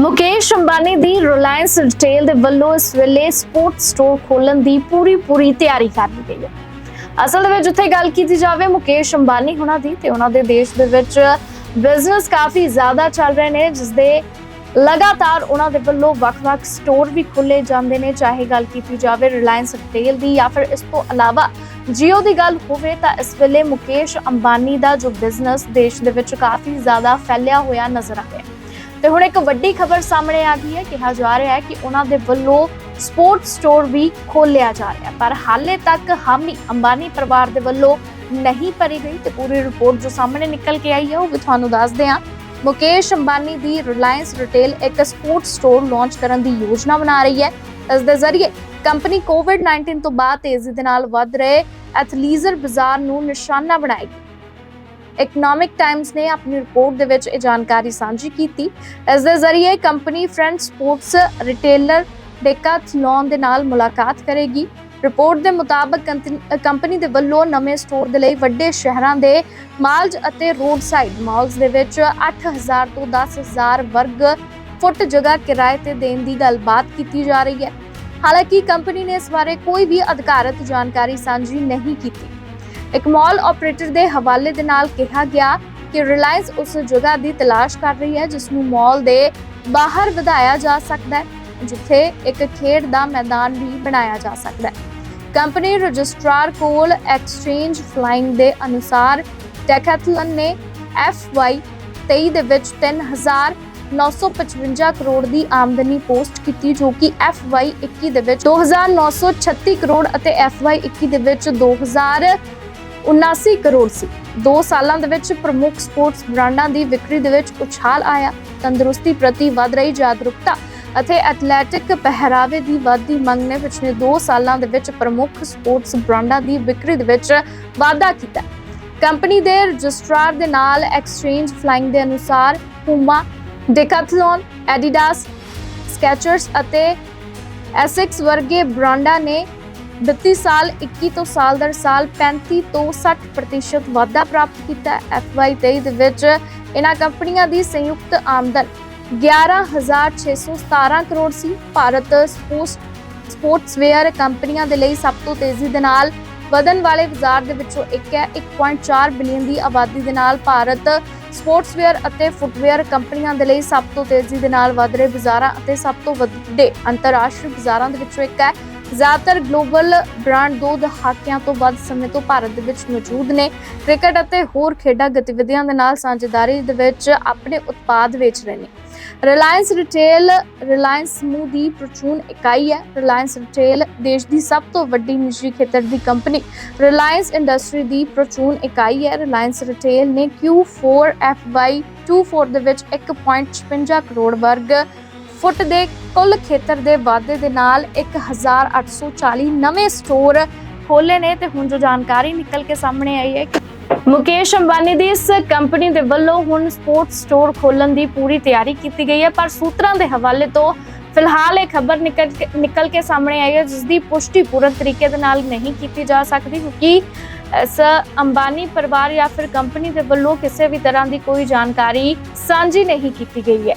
ਮੁਕੇਸ਼ ਅੰਬਾਨੀ ਦੀ Reliance Retail ਦੇ ਵੱਲੋਂ ਇਸ ਵੇਲੇ ਸਪੋਰਟ ਸਟੋਰ ਖੋਲਣ ਦੀ ਪੂਰੀ ਪੂਰੀ ਤਿਆਰੀ ਕਰ ਲਈ ਗਈ ਹੈ। ਅਸਲ ਦੇ ਵਿੱਚ ਜਿੱਥੇ ਗੱਲ ਕੀਤੀ ਜਾਵੇ ਮੁਕੇਸ਼ ਅੰਬਾਨੀ ਹੁਣਾਂ ਦੀ ਤੇ ਉਹਨਾਂ ਦੇ ਦੇਸ਼ ਦੇ ਵਿੱਚ ਬਿਜ਼ਨਸ ਕਾਫੀ ਜ਼ਿਆਦਾ ਚੱਲ ਰਹੇ ਨੇ ਜਿਸ ਦੇ ਲਗਾਤਾਰ ਉਹਨਾਂ ਦੇ ਵੱਲੋਂ ਵੱਖ-ਵੱਖ ਸਟੋਰ ਵੀ ਖੋਲੇ ਜਾਂਦੇ ਨੇ, ਚਾਹੇ ਗੱਲ ਕੀਤੀ ਜਾਵੇ ਰਿਲਾਇੰਸ ਰਿਟੇਲ ਦੀ ਜਾਂ ਫਿਰ ਇਸ ਤੋਂ ਇਲਾਵਾ ਜੀਓ ਦੀ ਗੱਲ ਹੋਵੇ ਤਾਂ ਇਸ ਵੇਲੇ ਮੁਕੇਸ਼ ਅੰਬਾਨੀ ਦਾ ਜੋ ਬਿਜ਼ਨਸ ਦੇਸ਼ ਦੇ ਵਿੱਚ ਕਾਫੀ ਜ਼ਿਆਦਾ ਫੈਲਿਆ ਹੋਇਆ ਨਜ਼ਰ ਆ ਰਿਹਾ ਹੈ। ਤੇ ਹੁਣ ਇੱਕ ਵੱਡੀ ਖਬਰ ਸਾਹਮਣੇ ਆ ਗਈ ਹੈ, ਕਿਹਾ ਜਾ ਰਿਹਾ ਹੈ ਕਿ ਉਹਨਾਂ ਦੇ ਵੱਲੋਂ ਸਪੋਰਟ ਸਟੋਰ ਵੀ ਖੋਲਿਆ ਜਾ ਰਿਹਾ ਪਰ ਹਾਲੇ ਤੱਕ ਹਾਮੀ ਅੰਬਾਨੀ ਪਰਿਵਾਰ ਦੇ ਵੱਲੋਂ ਨਹੀਂ ਭਰੀ ਗਈ ਤੇ ਪੂਰੀ ਰਿਪੋਰਟ ਜੋ ਸਾਹਮਣੇ ਨਿਕਲ ਕੇ ਆਈ ਹੈ, ਉਹ ਵੀ ਤੁਹਾਨੂੰ ਦੱਸਦੇ ਹਾਂ। ਮੁਕੇਸ਼ ਅੰਬਾਨੀ ਦੀ ਰਿਲਾਇੰਸ ਰਿਟੇਲ ਇੱਕ ਸਪੋਰਟਸ ਸਟੋਰ ਲਾਂਚ ਕਰਨ ਦੀ ਯੋਜਨਾ ਬਣਾ ਰਹੀ ਹੈ। ਇਸ ਦੇ ਜ਼ਰੀਏ ਕੰਪਨੀ ਕੋਵਿਡ-19 ਤੋਂ ਬਾਅਦ ਤੇਜ਼ੀ ਦੇ ਨਾਲ ਵੱਧ ਰਹੇ ਐਥਲੀਜ਼ਰ ਬਾਜ਼ਾਰ ਨੂੰ ਨਿਸ਼ਾਨਾ ਬਣਾਏਗੀ। ਇਕਨੋਮਿਕ ਟਾਈਮਸ ਨੇ ਆਪਣੀ ਰਿਪੋਰਟ ਦੇ ਵਿੱਚ ਇਹ ਜਾਣਕਾਰੀ ਸਾਂਝੀ ਕੀਤੀ। ਇਸ ਦੇ ਜ਼ਰੀਏ company French sports retailer Decathlon ਦੇ ਨਾਲ ਮੁਲਾਕਾਤ ਕਰੇਗੀ। ਰਿਪੋਰਟ ਦੇ ਮੁਤਾਬਕ ਕੰਪਨੀ ਦੇ ਵੱਲੋਂ ਨਵੇਂ ਸਟੋਰ ਦੇ ਲਈ ਵੱਡੇ ਸ਼ਹਿਰਾਂ ਦੇ ਮਾਲਜ ਅਤੇ ਰੋਡ ਸਾਈਡ ਮਾਲਸ ਦੇ ਵਿੱਚ 8000 ਤੋਂ 10000 ਵਰਗ ਫੁੱਟ ਜਗ੍ਹਾ ਕਿਰਾਏ ਤੇ ਦੇਣ ਦੀ ਗੱਲਬਾਤ ਕੀਤੀ ਜਾ ਰਹੀ ਹੈ। ਹਾਲਾਂਕਿ ਕੰਪਨੀ ਨੇ ਇਸ ਬਾਰੇ ਕੋਈ ਵੀ ਅਧਿਕਾਰਤ ਜਾਣਕਾਰੀ ਸਾਂਝੀ ਨਹੀਂ ਕੀਤੀ। ਇੱਕ ਮਾਲ ਆਪਰੇਟਰ ਦੇ ਹਵਾਲੇ ਦੇ ਨਾਲ ਕਿਹਾ ਗਿਆ ਕਿ ਰਿਲਾਇੰਸ ਉਸ ਜਗ੍ਹਾ ਦੀ ਤਲਾਸ਼ ਕਰ ਰਹੀ ਹੈ, ਜਿਸ ਨੂੰ ਮਾਲ ਦੇ ਬਾਹਰ ਵਧਾਇਆ ਜਾ ਸਕਦਾ ਹੈ, ਜਿੱਥੇ ਇੱਕ ਖੇਡ ਦਾ ਮੈਦਾਨ ਵੀ ਬਣਾਇਆ ਜਾ ਸਕਦਾ ਹੈ। ਕੰਪਨੀ ਰਜਿਸਟਰਾਰ ਕੋਲ ਐਕਸਚੇਂਜ ਫਲਾਈਂਗ ਦੇ ਅਨੁਸਾਰ ਡੈਕੈਥਲਨ ਨੇ FY 23 ਦੇ ਵਿੱਚ 3955 ਕਰੋੜ ਦੀ ਆਮਦਨੀ ਪੋਸਟ ਕੀਤੀ, ਜੋ ਕਿ FY 21 ਦੇ ਵਿੱਚ 2936 ਕਰੋੜ ਅਤੇ FY 21 ਦੇ ਵਿੱਚ 2000 79 ਕਰੋੜ ਸੀ। 2 ਸਾਲਾਂ ਦੇ ਵਿੱਚ ਪ੍ਰਮੁੱਖ ਸਪੋਰਟਸ ਬ੍ਰਾਂਡਾਂ ਦੀ ਵਿਕਰੀ ਦੇ ਵਿੱਚ ਉਛਾਲ ਆਇਆ। ਤੰਦਰੁਸਤੀ ਪ੍ਰਤੀ ਵਧ ਰਹੀ ਜਾਗਰੂਕਤਾ ਅਤੇ ਐਥਲੈਟਿਕ ਪਹਿਰਾਵੇ ਦੀ ਵੱਧਦੀ ਮੰਗ ਨੇ ਪਿਛਲੇ 2 ਸਾਲਾਂ ਦੇ ਵਿੱਚ ਪ੍ਰਮੁੱਖ ਸਪੋਰਟਸ ਬ੍ਰਾਂਡਾਂ ਦੀ ਵਿਕਰੀ ਦੇ ਵਿੱਚ ਵਾਧਾ ਕੀਤਾ। ਕੰਪਨੀ ਦੇ ਰਜਿਸਟਰਾਰ ਦੇ ਨਾਲ ਐਕਸਚੇਂਜ ਫਲਾਈਂਗ ਦੇ ਅਨੁਸਾਰ ਪੂਮਾ ਡੈਕਾਥਲੌਨ ਐਡੀਡਾਸ ਸਕੈਚਰਸ ਅਤੇ ਐਸਿਕਸ ਵਰਗੇ ਬ੍ਰਾਂਡਾਂ ਨੇ 32 ਸਾਲ 21 ਤੋਂ ਸਾਲ ਦਰ ਸਾਲ 35 ਤੋਂ 60% ਵਾਧਾ ਪ੍ਰਾਪਤ ਕੀਤਾ ਹੈ। FY 23 ਦੇ ਵਿੱਚ ਇਹਨਾਂ ਕੰਪਨੀਆਂ ਦੀ ਸੰਯੁਕਤ ਆਮਦਨ 11617 ਕਰੋੜ ਸੀ। ਭਾਰਤ ਸਪੋਰਟਸਵੇਅਰ ਕੰਪਨੀਆਂ ਦੇ ਲਈ ਸਭ ਤੋਂ ਤੇਜ਼ੀ ਦੇ ਨਾਲ ਵਧਣ ਵਾਲੇ ਬਾਜ਼ਾਰ ਦੇ ਵਿੱਚੋਂ ਇੱਕ ਹੈ। 1.4 ਬਿਲੀਅਨ ਦੀ ਆਬਾਦੀ ਦੇ ਨਾਲ ਭਾਰਤ ਸਪੋਰਟਸਵੇਅਰ ਅਤੇ ਫੁੱਟਵੇਅਰ ਕੰਪਨੀਆਂ ਦੇ ਲਈ ਸਭ ਤੋਂ ਤੇਜ਼ੀ ਦੇ ਨਾਲ ਵਧ ਰਹੇ ਬਾਜ਼ਾਰਾਂ ਅਤੇ ਸਭ ਤੋਂ ਵੱਡੇ ਅੰਤਰਰਾਸ਼ਟਰੀ ਬਾਜ਼ਾਰਾਂ ਦੇ ਵਿੱਚੋਂ ਇੱਕ ਹੈ। ਜ਼ਿਆਦਾਤਰ ਗਲੋਬਲ ਬ੍ਰਾਂਡ ਦੋ ਦਹਾਕਿਆਂ ਤੋਂ ਵੱਧ ਸਮੇਂ ਤੋਂ ਭਾਰਤ ਦੇ ਵਿੱਚ ਮੌਜੂਦ ਨੇ। ਕ੍ਰਿਕਟ ਅਤੇ ਹੋਰ ਖੇਡਾਂ ਗਤੀਵਿਧੀਆਂ ਦੇ ਨਾਲ ਸਾਂਝੇਦਾਰੀ ਦੇ ਵਿੱਚ ਆਪਣੇ ਉਤਪਾਦ ਵੇਚ ਰਹੇ ਨੇ। ਰਿਲਾਇੰਸ ਰਿਟੇਲ, ਰਿਲਾਇੰਸ ਸਮੂਹ ਦੀ ਪ੍ਰਚੂਨ ਇਕਾਈ ਹੈ। ਰਿਲਾਇੰਸ ਰਿਟੇਲ ਦੇਸ਼ ਦੀ ਸਭ ਤੋਂ ਵੱਡੀ ਨਿੱਜੀ ਖੇਤਰ ਦੀ ਕੰਪਨੀ ਰਿਲਾਇੰਸ ਇੰਡਸਟਰੀ ਦੀ ਪ੍ਰਚੂਨ ਇਕਾਈ ਹੈ। ਰਿਲਾਇੰਸ ਰਿਟੇਲ ਨੇ Q4 FY 24 ਦੇ ਵਿੱਚ 1.56 ਕਰੋੜ ਵਰਗ ਫੁੱਟ ਦੇ ਕੁੱਲ ਖੇਤਰ ਦੇ ਵਾਧੇ ਦੇ ਨਾਲ 1840 ਨਵੇਂ ਸਟੋਰ ਖੋਲੇ ਨੇ ਤੇ ਹੁਣ ਜੋ ਜਾਣਕਾਰੀ ਨਿਕਲ ਕੇ ਸਾਹਮਣੇ ਆਈ ਹੈ ਕਿ ਮੁਕੇਸ਼ ਅੰਬਾਨੀ ਦੀ ਇਸ ਕੰਪਨੀ ਦੇ ਵੱਲੋਂ ਹੁਣ ਸਪੋਰਟ ਸਟੋਰ ਖੋਲਣ ਦੀ ਪੂਰੀ ਤਿਆਰੀ ਕੀਤੀ ਗਈ ਹੈ, ਪਰ ਸੂਤਰਾਂ ਦੇ ਹਵਾਲੇ ਤੋਂ ਫਿਲਹਾਲ ਇਹ ਖਬਰ ਨਿਕਲ ਕੇ ਨਿਕਲ ਕੇ ਸਾਹਮਣੇ ਆਈ ਹੈ, ਜਿਸ ਦੀ ਪੁਸ਼ਟੀ ਪੂਰਨ ਤਰੀਕੇ ਦੇ ਨਾਲ ਨਹੀਂ ਕੀਤੀ ਜਾ ਸਕਦੀ, ਕਿਉਂਕਿ ਇਸ ਅੰਬਾਨੀ ਪਰਿਵਾਰ ਜਾਂ ਫਿਰ ਕੰਪਨੀ ਦੇ ਵੱਲੋਂ ਕਿਸੇ ਵੀ ਤਰ੍ਹਾਂ ਦੀ ਕੋਈ ਜਾਣਕਾਰੀ ਸਾਂਝੀ ਨਹੀਂ ਕੀਤੀ ਗਈ ਹੈ।